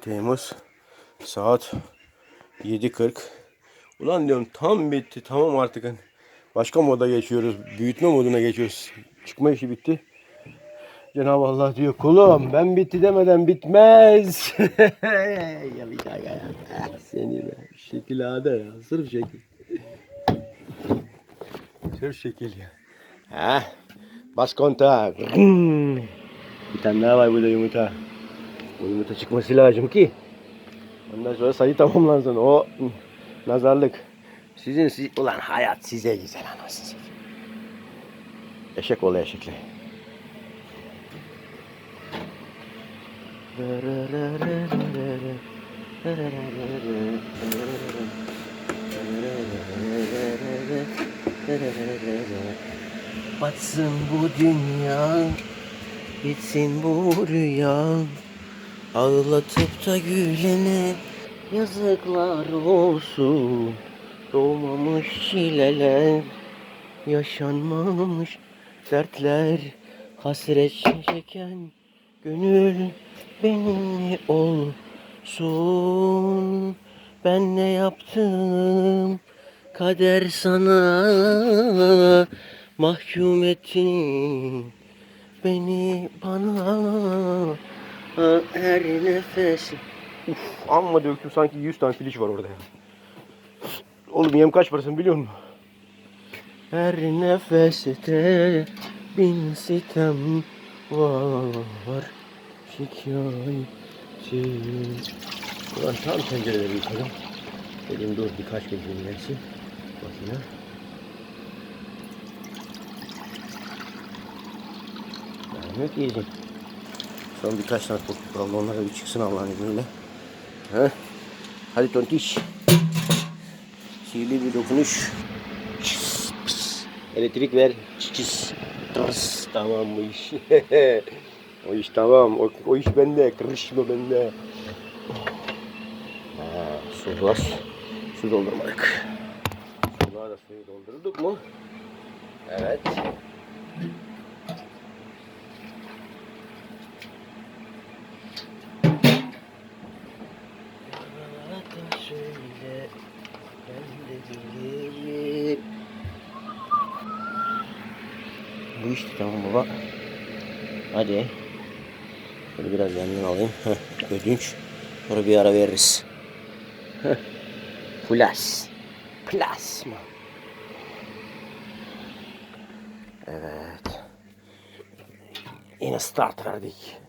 Temmuz saat 7.40. Ulan diyorum tam bitti tamam artık. Başka moda geçiyoruz. Büyütme moduna geçiyoruz. Çıkma işi bitti. Cenab-ı Allah diyor kulum ben bitti demeden bitmez. Seni be. Şekil ada ya. Sırf şekil. Sırf şekil ya. Ha. Bas kontak. Bir tane daha var burada yumurta. O çıkması lazım ki. Ondan sonra sayı tamamlansın. O nazarlık. Sizin siz, ulan hayat size güzel anasını. Eşek ol eşekle. Batsın bu dünya, bitsin bu rüya. Ağlatıp da gülene yazıklar olsun. Doğmamış çileler, yaşanmamış dertler. Hasret çeken gönül benim olsun. Ben ne yaptım kader sana mahkum ettin beni bana her nefes Uf, amma döktüm sanki 100 tane filiş var orada ya. Oğlum yem kaç parasını biliyor musun? Her nefeste bin sitem var şikayetim. Ulan tam pencereleri yıkadım. Dedim dur birkaç gün dinlensin. Yani yok yiyecek. Son birkaç tane kokluk kaldı. Onlar da bir çıksın Allah'ın izniyle. Heh. Hadi tontiş. Sihirli bir dokunuş. Çıs, pıs. Elektrik ver. Çıs. Tırs. Tamam bu iş. o iş tamam. O, o iş bende. Kırışma bende. Ha, su var. Su doldurmadık. Suluğa da suyu doldurduk mu? Evet. İşte tamam baba. Hadi. Şöyle biraz yandan alayım. Heh, ödünç. Sonra bir ara veririz. Heh. Plus. Plasma. Evet. Yine start verdik.